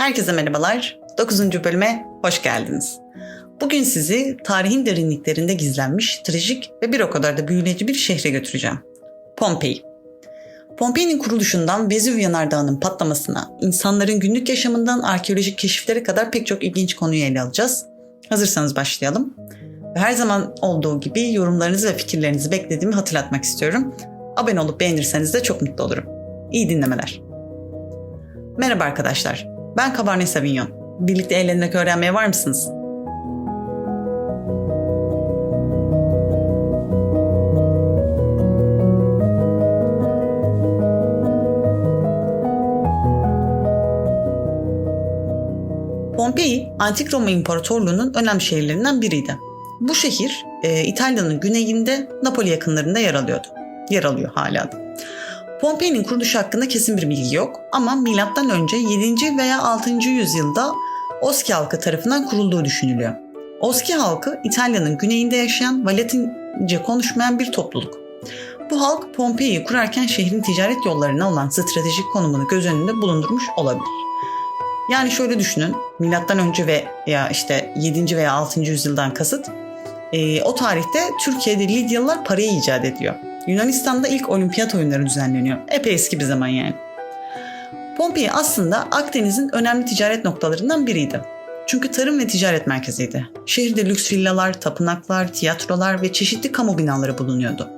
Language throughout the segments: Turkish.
Herkese merhabalar. 9. bölüme hoş geldiniz. Bugün sizi tarihin derinliklerinde gizlenmiş, trajik ve bir o kadar da büyüleyici bir şehre götüreceğim. Pompei. Pompei'nin kuruluşundan Vezüv Yanardağı'nın patlamasına, insanların günlük yaşamından arkeolojik keşiflere kadar pek çok ilginç konuyu ele alacağız. Hazırsanız başlayalım. Ve her zaman olduğu gibi yorumlarınızı ve fikirlerinizi beklediğimi hatırlatmak istiyorum. Abone olup beğenirseniz de çok mutlu olurum. İyi dinlemeler. Merhaba arkadaşlar. Ben Cabernet Sauvignon. Birlikte eğlenerek öğrenmeye var mısınız? Pompei, Antik Roma İmparatorluğu'nun önemli şehirlerinden biriydi. Bu şehir e, İtalya'nın güneyinde Napoli yakınlarında yer alıyordu. Yer alıyor hala da. Pompei'nin kuruluşu hakkında kesin bir bilgi yok ama önce 7. veya 6. yüzyılda Oski halkı tarafından kurulduğu düşünülüyor. Oski halkı İtalya'nın güneyinde yaşayan ve Latince konuşmayan bir topluluk. Bu halk Pompei'yi kurarken şehrin ticaret yollarına olan stratejik konumunu göz önünde bulundurmuş olabilir. Yani şöyle düşünün, milattan önce ve ya işte 7. veya 6. yüzyıldan kasıt, e, o tarihte Türkiye'de Lidyalılar parayı icat ediyor. Yunanistan'da ilk olimpiyat oyunları düzenleniyor. Epey eski bir zaman yani. Pompei aslında Akdeniz'in önemli ticaret noktalarından biriydi. Çünkü tarım ve ticaret merkeziydi. Şehirde lüks villalar, tapınaklar, tiyatrolar ve çeşitli kamu binaları bulunuyordu.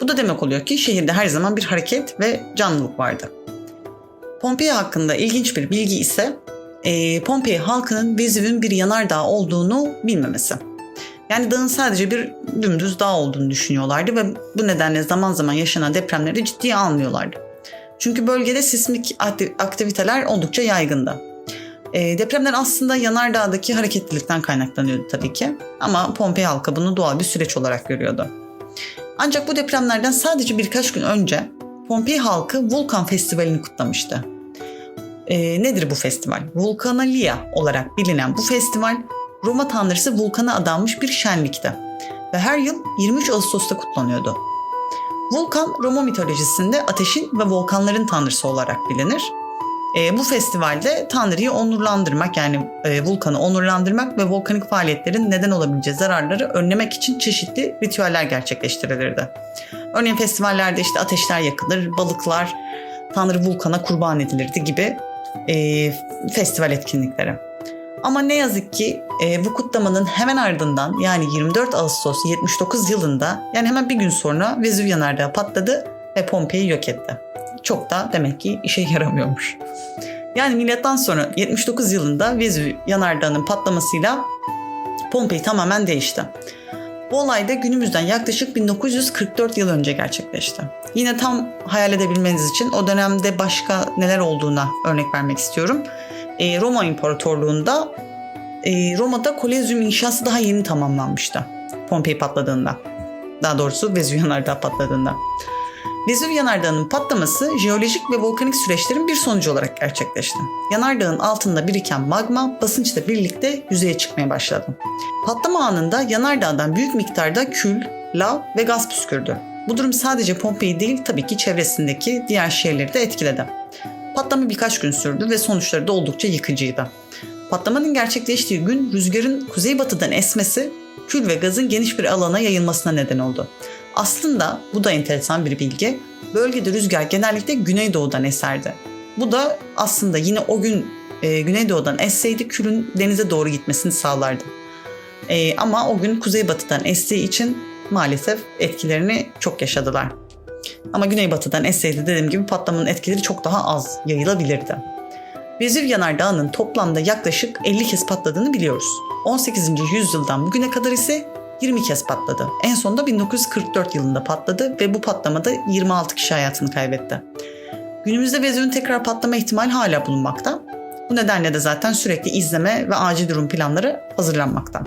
Bu da demek oluyor ki şehirde her zaman bir hareket ve canlılık vardı. Pompei hakkında ilginç bir bilgi ise e, Pompei halkının Vezüv'ün bir yanardağ olduğunu bilmemesi. Yani dağın sadece bir dümdüz dağ olduğunu düşünüyorlardı ve bu nedenle zaman zaman yaşanan depremleri de ciddiye almıyorlardı. Çünkü bölgede sismik aktiviteler oldukça yaygındı. E, depremler aslında yanardağdaki hareketlilikten kaynaklanıyordu tabii ki ama Pompei halkı bunu doğal bir süreç olarak görüyordu. Ancak bu depremlerden sadece birkaç gün önce Pompei halkı Vulkan Festivali'ni kutlamıştı. E, nedir bu festival? Vulkanalia olarak bilinen bu festival Roma tanrısı Vulkan'a adanmış bir şenlikti ve her yıl 23 Ağustos'ta kutlanıyordu. Vulkan Roma mitolojisinde ateşin ve volkanların tanrısı olarak bilinir. E, bu festivalde Tanrı'yı onurlandırmak yani e, Vulkan'ı onurlandırmak ve volkanik faaliyetlerin neden olabileceği zararları önlemek için çeşitli ritüeller gerçekleştirilirdi. Örneğin festivallerde işte ateşler yakılır, balıklar Tanrı Vulkan'a kurban edilirdi gibi e, festival etkinlikleri. Ama ne yazık ki e, bu kutlamanın hemen ardından yani 24 Ağustos 79 yılında yani hemen bir gün sonra Vezüv yanardağı patladı ve Pompei'yi yok etti. Çok da demek ki işe yaramıyormuş. Yani milattan sonra 79 yılında Vezüv yanardağının patlamasıyla Pompei tamamen değişti. Bu olay da günümüzden yaklaşık 1944 yıl önce gerçekleşti. Yine tam hayal edebilmeniz için o dönemde başka neler olduğuna örnek vermek istiyorum. Ee, Roma İmparatorluğu'nda e, Roma'da Kolezyum inşası daha yeni tamamlanmıştı. Pompei patladığında. Daha doğrusu Vezüv Yanardağ patladığında. Vezüv Yanardağı'nın patlaması jeolojik ve volkanik süreçlerin bir sonucu olarak gerçekleşti. Yanardağın altında biriken magma basınçla birlikte yüzeye çıkmaya başladı. Patlama anında yanardağdan büyük miktarda kül, lav ve gaz püskürdü. Bu durum sadece Pompei değil tabii ki çevresindeki diğer şehirleri de etkiledi. Patlama birkaç gün sürdü ve sonuçları da oldukça yıkıcıydı. Patlamanın gerçekleştiği gün rüzgarın kuzeybatıdan esmesi kül ve gazın geniş bir alana yayılmasına neden oldu. Aslında bu da enteresan bir bilgi. Bölgede rüzgar genellikle güneydoğudan eserdi. Bu da aslında yine o gün e, güneydoğudan esseydi külün denize doğru gitmesini sağlardı. E, ama o gün kuzeybatıdan estiği için maalesef etkilerini çok yaşadılar. Ama güneybatıdan esseydi dediğim gibi patlamanın etkileri çok daha az yayılabilirdi. Vezüv Yanardağı'nın toplamda yaklaşık 50 kez patladığını biliyoruz. 18. yüzyıldan bugüne kadar ise 20 kez patladı. En sonunda 1944 yılında patladı ve bu patlamada 26 kişi hayatını kaybetti. Günümüzde Vezüv'ün tekrar patlama ihtimali hala bulunmakta. Bu nedenle de zaten sürekli izleme ve acil durum planları hazırlanmakta.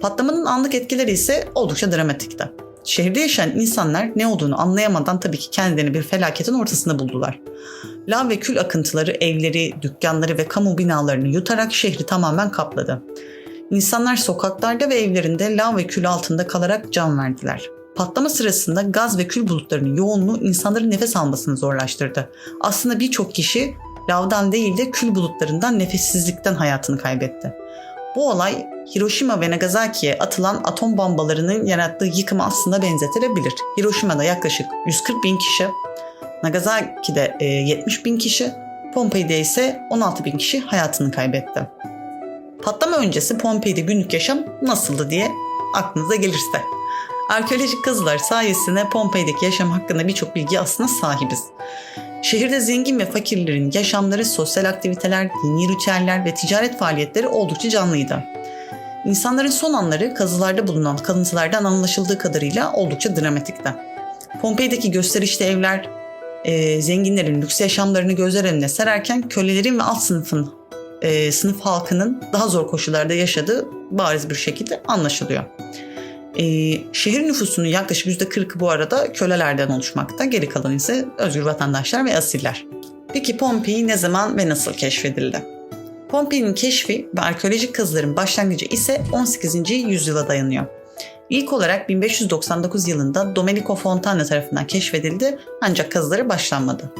Patlamanın anlık etkileri ise oldukça dramatikti. Şehirde yaşayan insanlar ne olduğunu anlayamadan tabii ki kendilerini bir felaketin ortasında buldular. Lav ve kül akıntıları evleri, dükkanları ve kamu binalarını yutarak şehri tamamen kapladı. İnsanlar sokaklarda ve evlerinde lav ve kül altında kalarak can verdiler. Patlama sırasında gaz ve kül bulutlarının yoğunluğu insanların nefes almasını zorlaştırdı. Aslında birçok kişi lavdan değil de kül bulutlarından nefessizlikten hayatını kaybetti. Bu olay Hiroşima ve Nagasaki'ye atılan atom bombalarının yarattığı yıkıma aslında benzetilebilir. Hiroşima'da yaklaşık 140 bin kişi, Nagasaki'de 70 bin kişi, Pompei'de ise 16 bin kişi hayatını kaybetti. Patlama öncesi Pompei'de günlük yaşam nasıldı diye aklınıza gelirse. Arkeolojik kazılar sayesinde Pompei'deki yaşam hakkında birçok bilgi aslında sahibiz. Şehirde zengin ve fakirlerin yaşamları, sosyal aktiviteler, dini ritüeller ve ticaret faaliyetleri oldukça canlıydı. İnsanların son anları kazılarda bulunan kalıntılardan anlaşıldığı kadarıyla oldukça dramatikti. Pompei'deki gösterişli evler, e, zenginlerin lüks yaşamlarını gözler önüne sererken kölelerin ve alt sınıfın e, sınıf halkının daha zor koşullarda yaşadığı bariz bir şekilde anlaşılıyor. E, şehir nüfusunun yaklaşık %40'ı bu arada kölelerden oluşmakta. Geri kalan ise özgür vatandaşlar ve asiller. Peki Pompei ne zaman ve nasıl keşfedildi? Pompei'nin keşfi ve arkeolojik kazıların başlangıcı ise 18. yüzyıla dayanıyor. İlk olarak 1599 yılında Domenico Fontana tarafından keşfedildi ancak kazıları başlanmadı.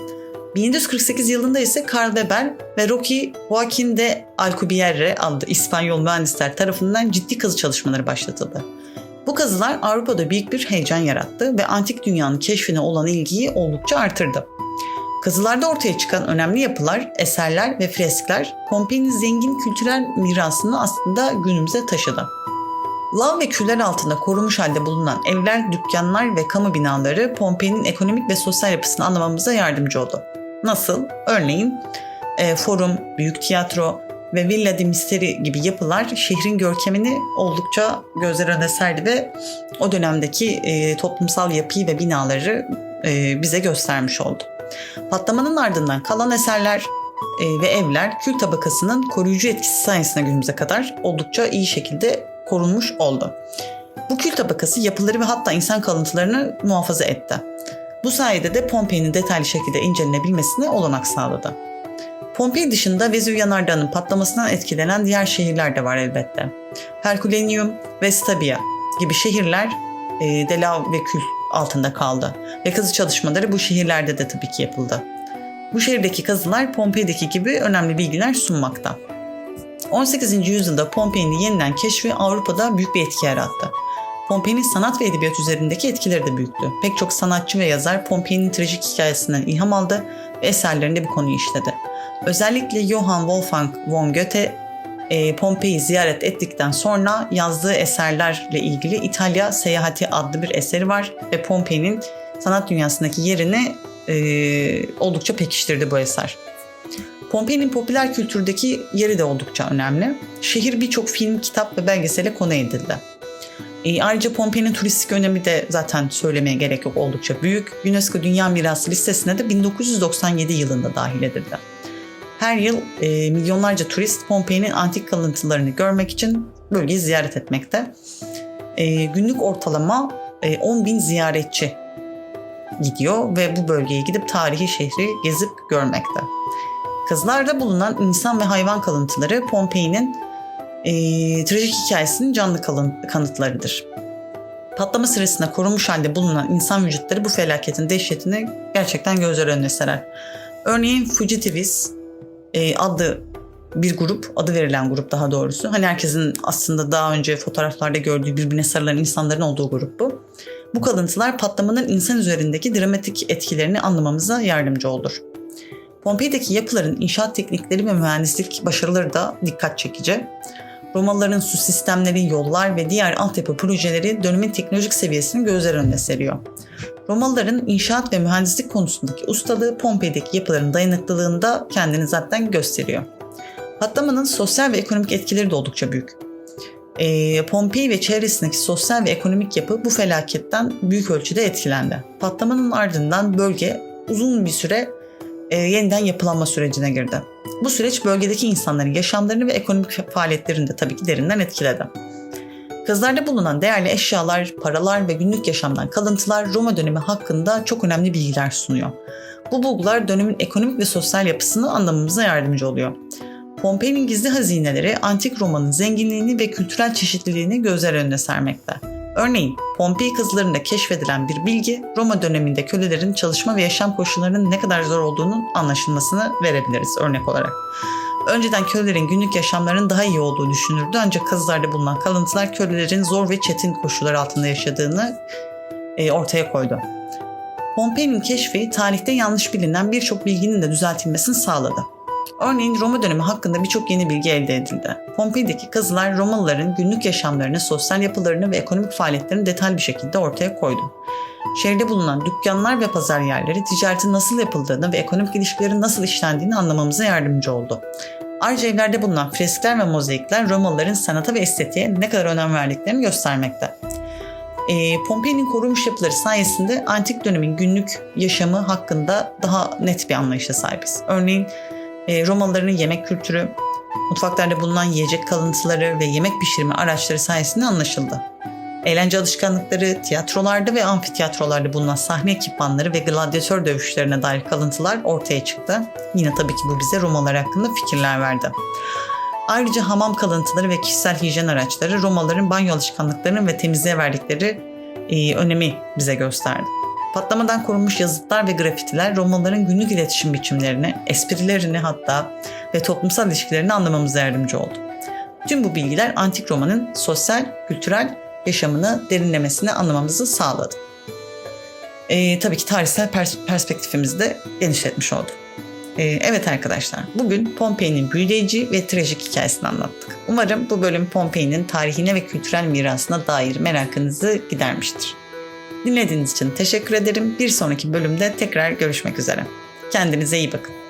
1748 yılında ise Carl Weber ve Roque Joaquin de Alcubierre adlı İspanyol mühendisler tarafından ciddi kazı çalışmaları başlatıldı. Bu kazılar Avrupa'da büyük bir heyecan yarattı ve antik dünyanın keşfine olan ilgiyi oldukça artırdı. Kazılarda ortaya çıkan önemli yapılar, eserler ve freskler Pompei'nin zengin kültürel mirasını aslında günümüze taşıdı. Lav ve küller altında korunmuş halde bulunan evler, dükkanlar ve kamu binaları Pompei'nin ekonomik ve sosyal yapısını anlamamıza yardımcı oldu. Nasıl? Örneğin e, forum, büyük tiyatro ve Villa di Misteri gibi yapılar şehrin görkemini oldukça gözler önüne serdi ve o dönemdeki e, toplumsal yapıyı ve binaları e, bize göstermiş oldu. Patlamanın ardından kalan eserler e, ve evler kül tabakasının koruyucu etkisi sayesinde günümüze kadar oldukça iyi şekilde korunmuş oldu. Bu kül tabakası yapıları ve hatta insan kalıntılarını muhafaza etti. Bu sayede de Pompei'nin detaylı şekilde incelenebilmesine olanak sağladı. Pompei dışında Vezüv yanardağının patlamasından etkilenen diğer şehirler de var elbette. Herculaneum ve Stabia gibi şehirler e, de lav ve kül altında kaldı ve kazı çalışmaları bu şehirlerde de tabii ki yapıldı. Bu şehirdeki kazılar Pompei'deki gibi önemli bilgiler sunmakta. 18. yüzyılda Pompei'nin yeniden keşfi Avrupa'da büyük bir etki yarattı. Pompei'nin sanat ve edebiyat üzerindeki etkileri de büyüktü. Pek çok sanatçı ve yazar Pompei'nin trajik hikayesinden ilham aldı ve eserlerinde bu konuyu işledi. Özellikle Johann Wolfgang von Goethe e, Pompei'yi ziyaret ettikten sonra yazdığı eserlerle ilgili İtalya Seyahati adlı bir eseri var ve Pompei'nin sanat dünyasındaki yerini e, oldukça pekiştirdi bu eser. Pompei'nin popüler kültürdeki yeri de oldukça önemli. Şehir birçok film, kitap ve belgesele konu edildi. E, ayrıca Pompei'nin turistik önemi de zaten söylemeye gerek yok oldukça büyük. UNESCO Dünya Mirası listesine de 1997 yılında dahil edildi. Her yıl e, milyonlarca turist Pompei'nin antik kalıntılarını görmek için bölgeyi ziyaret etmekte. E, günlük ortalama e, 10 bin ziyaretçi gidiyor ve bu bölgeye gidip tarihi şehri gezip görmekte. Kazılarda bulunan insan ve hayvan kalıntıları Pompei'nin e, trajik hikayesinin canlı kalın, kanıtlarıdır. Patlama sırasında korunmuş halde bulunan insan vücutları bu felaketin dehşetini gerçekten gözler önüne serer. Örneğin Fugitives e, adlı bir grup, adı verilen grup daha doğrusu. Hani herkesin aslında daha önce fotoğraflarda gördüğü birbirine sarılan insanların olduğu grup bu. Bu kalıntılar patlamanın insan üzerindeki dramatik etkilerini anlamamıza yardımcı olur. Pompei'deki yapıların inşaat teknikleri ve mühendislik başarıları da dikkat çekici. Romalıların su sistemleri, yollar ve diğer altyapı projeleri dönemin teknolojik seviyesini gözler önüne seriyor. Romalıların inşaat ve mühendislik konusundaki ustalığı Pompei'deki yapıların dayanıklılığında kendini zaten gösteriyor. Patlamanın sosyal ve ekonomik etkileri de oldukça büyük. E, Pompei ve çevresindeki sosyal ve ekonomik yapı bu felaketten büyük ölçüde etkilendi. Patlamanın ardından bölge uzun bir süre e, yeniden yapılanma sürecine girdi. Bu süreç bölgedeki insanların yaşamlarını ve ekonomik faaliyetlerini de tabii ki derinden etkiledi. Kazılarda bulunan değerli eşyalar, paralar ve günlük yaşamdan kalıntılar Roma dönemi hakkında çok önemli bilgiler sunuyor. Bu bulgular dönemin ekonomik ve sosyal yapısını anlamamıza yardımcı oluyor. Pompei'nin gizli hazineleri antik Roma'nın zenginliğini ve kültürel çeşitliliğini gözler önüne sermekte. Örneğin Pompei kızlarında keşfedilen bir bilgi Roma döneminde kölelerin çalışma ve yaşam koşullarının ne kadar zor olduğunun anlaşılmasını verebiliriz örnek olarak. Önceden kölelerin günlük yaşamlarının daha iyi olduğu düşünürdü ancak kazılarda bulunan kalıntılar kölelerin zor ve çetin koşullar altında yaşadığını e, ortaya koydu. Pompei'nin keşfi tarihte yanlış bilinen birçok bilginin de düzeltilmesini sağladı. Örneğin Roma dönemi hakkında birçok yeni bilgi elde edildi. Pompei'deki kazılar Romalıların günlük yaşamlarını, sosyal yapılarını ve ekonomik faaliyetlerini detaylı bir şekilde ortaya koydu. Şehirde bulunan dükkanlar ve pazar yerleri ticaretin nasıl yapıldığını ve ekonomik ilişkilerin nasıl işlendiğini anlamamıza yardımcı oldu. Ayrıca evlerde bulunan freskler ve mozaikler Romalıların sanata ve estetiğe ne kadar önem verdiklerini göstermekte. E, Pompei'nin korunmuş yapıları sayesinde antik dönemin günlük yaşamı hakkında daha net bir anlayışa sahibiz. Örneğin e, Romalıların yemek kültürü, mutfaklarda bulunan yiyecek kalıntıları ve yemek pişirme araçları sayesinde anlaşıldı. Eğlence alışkanlıkları, tiyatrolarda ve amfitiyatrolarda bulunan sahne ekipmanları ve gladyatör dövüşlerine dair kalıntılar ortaya çıktı. Yine tabii ki bu bize Romalılar hakkında fikirler verdi. Ayrıca hamam kalıntıları ve kişisel hijyen araçları Romalıların banyo alışkanlıklarının ve temizliğe verdikleri e, önemi bize gösterdi. Patlamadan korunmuş yazıtlar ve grafitiler Romalıların günlük iletişim biçimlerini, esprilerini hatta ve toplumsal ilişkilerini anlamamıza yardımcı oldu. Tüm bu bilgiler antik Roma'nın sosyal, kültürel yaşamını derinlemesine anlamamızı sağladı. E, tabii ki tarihsel pers- perspektifimizi de genişletmiş oldu. E, evet arkadaşlar, bugün Pompei'nin büyüleyici ve trajik hikayesini anlattık. Umarım bu bölüm Pompei'nin tarihine ve kültürel mirasına dair merakınızı gidermiştir. Dinlediğiniz için teşekkür ederim. Bir sonraki bölümde tekrar görüşmek üzere. Kendinize iyi bakın.